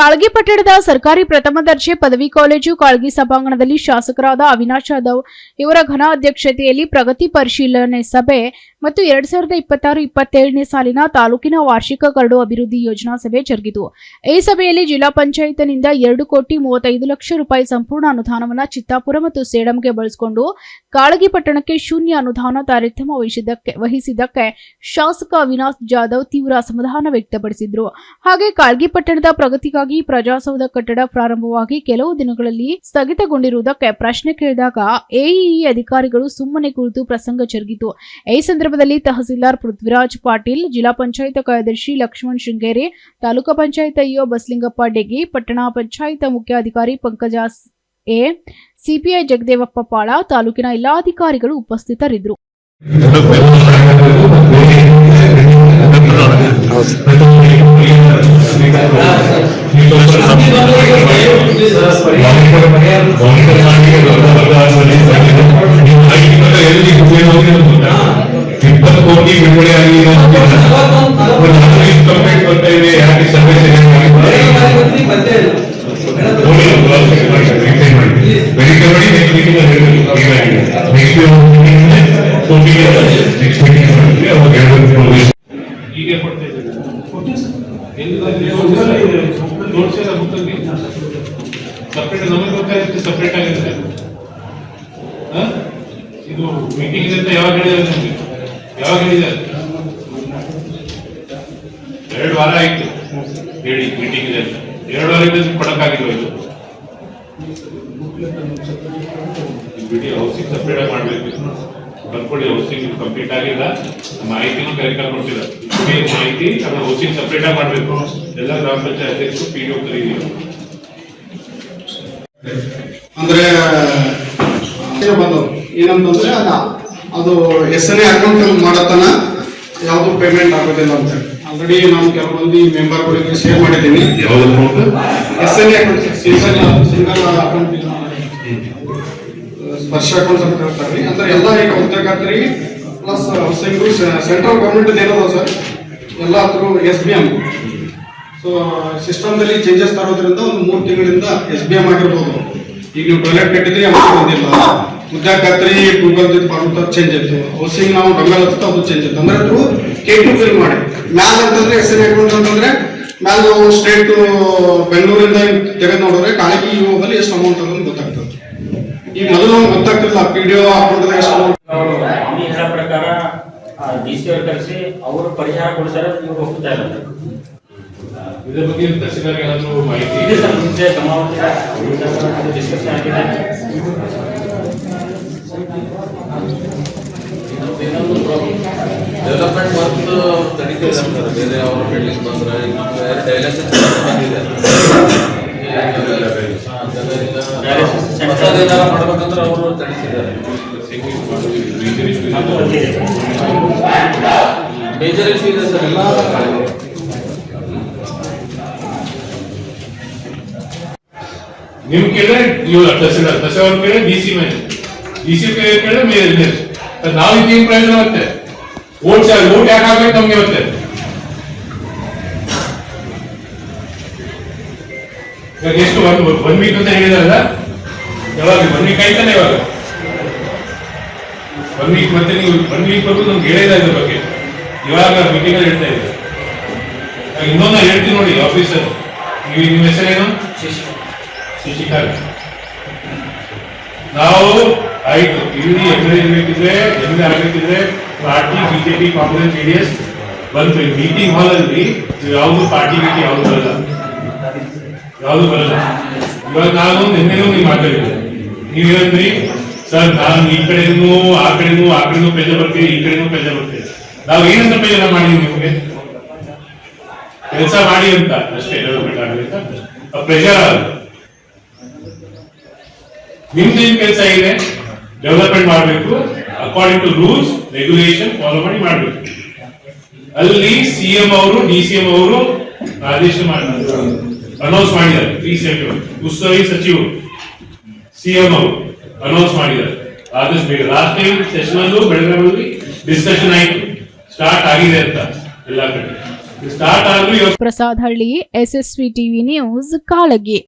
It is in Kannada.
ಕಾಳಗಿ ಪಟ್ಟಣದ ಸರ್ಕಾರಿ ಪ್ರಥಮ ದರ್ಜೆ ಪದವಿ ಕಾಲೇಜು ಕಾಳಗಿ ಸಭಾಂಗಣದಲ್ಲಿ ಶಾಸಕರಾದ ಅವಿನಾಶ್ ಯಾದವ್ ಇವರ ಘನ ಅಧ್ಯಕ್ಷತೆಯಲ್ಲಿ ಪ್ರಗತಿ ಪರಿಶೀಲನೆ ಸಭೆ ಮತ್ತು ಎರಡ್ ಸಾವಿರದ ಇಪ್ಪತ್ತಾರು, ಇಪ್ಪತ್ತೇಳನೇ ಸಾಲಿನ ತಾಲೂಕಿನ ವಾರ್ಷಿಕ ಕರಡು ಅಭಿವೃದ್ಧಿ ಯೋಜನಾ ಸಭೆ ಜರುಗಿತು. ಈ ಸಭೆಯಲ್ಲಿ ಜಿಲ್ಲಾ ಪಂಚಾಯತ್ನಿಂದ ಎರಡು ಕೋಟಿ ಮೂವತ್ತೈದು ಲಕ್ಷ ರೂಪಾಯಿ ಸಂಪೂರ್ಣ ಅನುದಾನವನ್ನು ಚಿತ್ತಾಪುರ ಮತ್ತು ಸೇಡಂಗೆ ಬಳಸಿಕೊಂಡು ಕಾಳಗಿ ಪಟ್ಟಣಕ್ಕೆ ಶೂನ್ಯ ಅನುದಾನ ತಾರತಮ್ಯ ವಹಿಸಿದ್ದಕ್ಕೆ ವಹಿಸಿದ್ದಕ್ಕೆ ಶಾಸಕ ಅವಿನಾಶ್ ಜಾಧವ್ ತೀವ್ರ ಅಸಮಾಧಾನ ವ್ಯಕ್ತಪಡಿಸಿದ್ರು. ಹಾಗೆ ಕಾಳಗಿ ಪಟ್ಟಣದ ಪ್ರಗತಿಗಾಗಿ ಪ್ರಜಾಸೌಧ ಕಟ್ಟಡ ಪ್ರಾರಂಭವಾಗಿ ಕೆಲವು ದಿನಗಳಲ್ಲಿ ಸ್ಥಗಿತಗೊಂಡಿರುವುದಕ್ಕೆ ಪ್ರಶ್ನೆ ಕೇಳಿದಾಗ ಎಇಇ ಅಧಿಕಾರಿಗಳು ಸುಮ್ಮನೆ ಕುಳಿತು ಪ್ರಸಂಗ ಜರುಗಿತು. ಈ ಸಂದರ್ಭದಲ್ಲಿ ತಹಸೀಲ್ದಾರ್ ಪೃಥ್ವಿರಾಜ್ ಪಾಟೀಲ್, ಜಿಲ್ಲಾ ಪಂಚಾಯತ್ ಕಾರ್ಯದರ್ಶಿ ಲಕ್ಷ್ಮಣ್ ಶೃಂಗೇರಿ, ತಾಲೂಕಾ ಪಂಚಾಯತ್ ಇಒ ಬಸಲಿಂಗಪ್ಪ ಡೆಗಿ ಪಟ್ಟಣ ಪಂಚಾಯತ್ ಮುಖ್ಯಾಧಿಕಾರಿ ಪಂಕಜಾಸ್ ಎ, ಸಿಪಿಐ ಜಗದೇವಪ್ಪ ಪಾಳ ತಾಲೂಕಿನ ಎಲ್ಲಾ ಅಧಿಕಾರಿಗಳು ಉಪಸ್ಥಿತರಿದ್ದರು ಇಪ್ಪತ್ತು ಕೋಟಿ ಬಿಡುಗಡೆ ಆಗಿದೆ ಕಂಪ್ಲೇಂಟ್ ಬರ್ತಾ ಇದೆ ಯಾಕೆ ಸರ್ವೆ ವೆರಿಫೈ ಮಾಡಿ ನೆಕ್ಸ್ಟ್ ಮೀಟಿಂಗ್ ಏನಾಗಿದೆ ನೆಕ್ಸ್ಟ್ ನೆಕ್ಸ್ಟ್ ಮೀಟಿಂಗ್ ಅವಾಗ ಹೇಳ್ಬೇಕು ಹೀಗೆ ಕೊಡ್ತಾ ಇದ್ದಾರೆ ತೋರಿಸಿಲ್ಲ ಬುಕ್ಕಲ್ಲಿ ಸಪ್ರೇಟ್ ನಮಗೆ ಗೊತ್ತಾಗುತ್ತೆ ಸಪ್ರೇಟ್ ಆಗಿರುತ್ತೆ ಹ? ಇದು ಮೀಟಿಂಗ್ ಇದೆ ಅಂತ ಎರಡು ವಾರ ಆಯ್ತು. ಹೇಳಿ ಮೀಟಿಂಗ್ ಇದೆ ಎರಡು ವಾರದಿಂದ ಕೊಡಕ್ಕಾಗಿಲ್ವ ಇದು? ಇದು ಬಿಡಿ ಹೌಸಿಂಗ್ ಸಪ್ರೇಟ್ ಆಗಿ ಬರ್ಕೊಳ್ಳಿ ಹೌಸಿಂಗ್ ಕಂಪ್ಲೀಟ್ ಆಗಿಲ್ಲ. ಮಾಹಿತಿನೂ ಕೊಡ್ತಿಲ್ಲ ಇದೇ ಮಾಹಿತಿ ನಮ್ಮ ಹೌಸಿಂಗ್ ಸಪ್ರೇಟ್ ಆಗಿ ಮಾಡಬೇಕು. ಎಲ್ಲ ಗ್ರಾಮ ಪಂಚಾಯತ್ ಅಧ್ಯಕ್ಷರು ಪಿ ಡಿ ಕರೀದೀವಿ ಅಂದ್ರೆ ಇದು ಏನಂತಂದ್ರೆ, ಅದ ಅದು ಎಸ್ ಎನ್ ಎ ಅಕೌಂಟ್ ಮಾಡತನ ಯಾವುದು ಪೇಮೆಂಟ್ ಆಗೋದಿಲ್ಲ ಅಂತ. ಆಲ್ರೆಡಿ ನಾನು ಕೆಲವು ಮಂದಿ ಮೆಂಬರ್ಗಳಿಗೆ ಶೇರ್ ಮಾಡಿದ್ದೀನಿ. ಯಾವ್ದು account S N A account single single account Sparsh account ಅಂತ ಹೇಳ್ತಾರೆ. ಅಂದ್ರೆ ಎಲ್ಲ ಈಗ ಉದ್ಯೋಗಕರ್ತರಿಗೆ ಪ್ಲಸ್ ಹೌಸಿಂಗು ಸೆಂಟ್ರಲ್ ಗೌರ್ಮೆಂಟ್ ಏನದ ಸರ್ ಎಲ್ಲ ಅದ್ರ ಎಸ್ ಬಿ ಎಂ ಸೊ ಸಿಸ್ಟಮ್ದಲ್ಲಿ ಚೇಂಜಸ್ ತರೋದ್ರಿಂದ ಒಂದು ಮೂರು ತಿಂಗಳಿಂದ ಎಸ್ ಬಿ ಎಂ ಆಗಿರ್ಬೋದು. ಈಗ ನೀವು ಟಾಯ್ಲೆಟ್ ಕಟ್ಟಿದ್ರೆ ಅಮೌಂಟ್ ಬಂದಿಲ್ಲ. ಉದ್ಯೋಗಕರ್ತರಿ ಗೂಗಲ್ ಫಾರ್ಮ್ ಚೇಂಜ್ ಆಯ್ತು. ಹೌಸಿಂಗ್ ನಾವು ಡಂಗಲ್ ಹಚ್ಚುತ್ತಾ ಅದು ಚೇಂಜ್ ಆಯ್ತು. ಅಂದ್ರೆ ಅದು ಕೆ ಟು ಫಿಲ್ ಮಾಡಿ. ಮ್ಯಾಲ್ ಅಂತಂದ್ರೆ ಎಸ್ ಎನ್ ಅಕೌಂಟ್ ಅಂತಂದ್ರೆ ಮ್ಯಾಲ್ ನಾವು ಸ್ಟೇಟ್ ಬೆಂಗಳೂರಿಂದ ತೆಗೆದು ನೋಡಿದ್ರೆ ಕಾಳಗಿ ಹೋಗಲ್ಲಿ ಎಷ್ಟು ಅಮೌಂಟ್ ಅಂತ ಗೊತ್ತಾಗ್ತದೆ. ಈಗ ಮೊದಲು ನಮ್ಗೆ ಗೊತ್ತಾಗ್ತಿಲ್ಲ ಪಿ ಡಿ ಒ ಅಕೌಂಟ್ ಎಷ್ಟು ಅಮೌಂಟ್ ಈ ಹೇಳೋ ಪ್ರಕಾರ ಡಿ ಸಿ ಅವ್ರು ಕರೆಸಿ ಅವರು ಪರಿಹಾರ ಕೊಡ್ತಾರೆ ಇವ್ರು ಹೋಗ್ತಾ ಇಲ್ಲ ಇದ್ರ ಬಗ್ಗೆ ಏನಾದರೂ ಮಾಹಿತಿ? ಇದೆ ಸರ್ ಮುಂಚೆ ಗಮನ ಡಿಸ್ಕಷನ್ ಆಗಿದೆ. ಡೆವಲಪ್ಮೆಂಟ್ ವರ್ಕ್ ತಡೀತಿದೆ ಸರ್. ಬೇರೆ ಅವ್ರ ಬಿಲ್ಡಿಂಗ್ ಬಂದ್ರೆ ಡೈಲಾಸಿಸ್ ಮಾಡ್ಬೇಕಂದ್ರೆ ಅವರು ತಡೀತಿದ್ದಾರೆ ಮೇಜರ್ ಇಶ್ಯೂ ಇದೆ ಸರ್, ಎಲ್ಲ ನಿಮ್ ಕೇಳಿದ್ರೆ ನೀವು ತಹಸೀಲ್ದಾರ್ ತಹಸೀಲ್ದಾರ್ ಕೇಳಿದ್ರೆ ಡಿ ಸಿ ಮೇಲೆ ಡಿ ಸಿ ಕೇಳಿದ್ರೆ ಮೇಲೆ ನಾವು ಇದೀಗ ಪ್ರಯೋಜನ ಮತ್ತೆ. ಓಟ್ ಓಟ್ ಯಾಕೆ ಹಾಕ್ಬೇಕು ನಮ್ಗೆ ಇವತ್ತೆ? ಇವಾಗ ಎಷ್ಟು ಒನ್ ಒನ್ ವೀಕ್ ಅಂತ ಹೇಳಿದಾರಲ್ಲ? ಯಾವಾಗ? ಒನ್ ವೀಕ್ ಆಯ್ತಾನೆ ಇವಾಗ? ಒನ್ ವೀಕ್ ಮತ್ತೆ ನೀವು ಒನ್ ವೀಕ್ ಬಂದು ನಮ್ಗೆ ಹೇಳಿದ ಇದ್ರ ಬಗ್ಗೆ. ಇವಾಗ ಮೀಟಿಂಗ್ ಅಲ್ಲಿ ಹೇಳ್ತಾ ಇದ್ದಾರೆ. ಇನ್ನೊಂದು ಹೇಳ್ತೀನಿ ನೋಡಿ ಆಫೀಸರ್ ನೀವು ನಿಮ್ಮ ಹೆಸರೇನು? ಶಶಿಕಾಂತ್ ನಾವು ಆಯ್ತು ಇಲ್ಲಿ ಎಮ್ಎಲ್ಎ ಇರ್ಬೇಕಿದ್ರೆ ಎಮ್ಎಲ್ಎ ಆಗಬೇಕಿದ್ರೆ ಪಾರ್ಟಿ, ಬಿಜೆಪಿ, ಕಾಂಗ್ರೆಸ್ ಜೆಡಿಎಸ್ ಬಂದ್ವಿ ಮೀಟಿಂಗ್ ಹಾಲ್ ಅಲ್ಲಿ ಯಾವುದು ಪಾರ್ಟಿ ಗೀಟಿ ಯಾವುದು ಬರಲ್ಲ. ಯಾವುದು ಬರಲ್ಲ. ಇವಾಗ ನಾನು ನಿನ್ನೆನೂ ನೀವು ಮಾತಾಡಿದ್ದೆ. ನೀವೇನಂದ್ರಿ ಸರ್, ನಾನು ಈ ಕಡೆನೂ, ಆ ಕಡೆನೂ ಆ ಕಡೆನೂ ಪೇಜ ಬರ್ತೀವಿ, ಈ ಕಡೆನೂ ಪೇಜ ಬರ್ತೀವಿ. ನಾವು ಏನಂತ ಪೇಜ ಮಾಡಿ ನಿಮಗೆ? ಕೆಲಸ ಮಾಡಿ ಅಂತ. ಅಷ್ಟೇ ಪ್ರೆಷರ್ ನಿಮ್ದು ಏನ್ ಕೆಲಸ ಇದೆ? ಡೆವಲಪ್ಮೆಂಟ್ ಮಾಡಬೇಕು. According to rules regulation follow ಮಾಡಿ ಮಾಡಬೇಕು. ಅಲ್ಲಿ ಸಿಎಂ ಅವರು ಡಿ ಸಿ ಎಂ ಅವರು ಆದೇಶ ಅನೌನ್ಸ್ ಮಾಡಿದ್ದಾರೆ. ರೀಸೆಂಟ್ ಉಸ್ತುವಾರಿ ಸಚಿವರು. ಸಿಎಂ ಅವರು ಅನೌನ್ಸ್ ಮಾಡಿದ್ದಾರೆ. ಆದಷ್ಟು ಬೇಗ. ಲಾಸ್ಟ್ ಟೈಮ್ ಸೆಷನ್ ಅಲ್ಲೂ ಬೆಳಗಾವಿ ಡಿಸ್ಕಷನ್ ಆಯಿತು. ಸ್ಟಾರ್ಟ್ ಆಗಿದೆ ಅಂತ ಎಲ್ಲ ಕಡೆ. ಸ್ಟಾರ್ಟ್ ಆದ್ರೂ Prasad Halli S SV TV news Kalagi.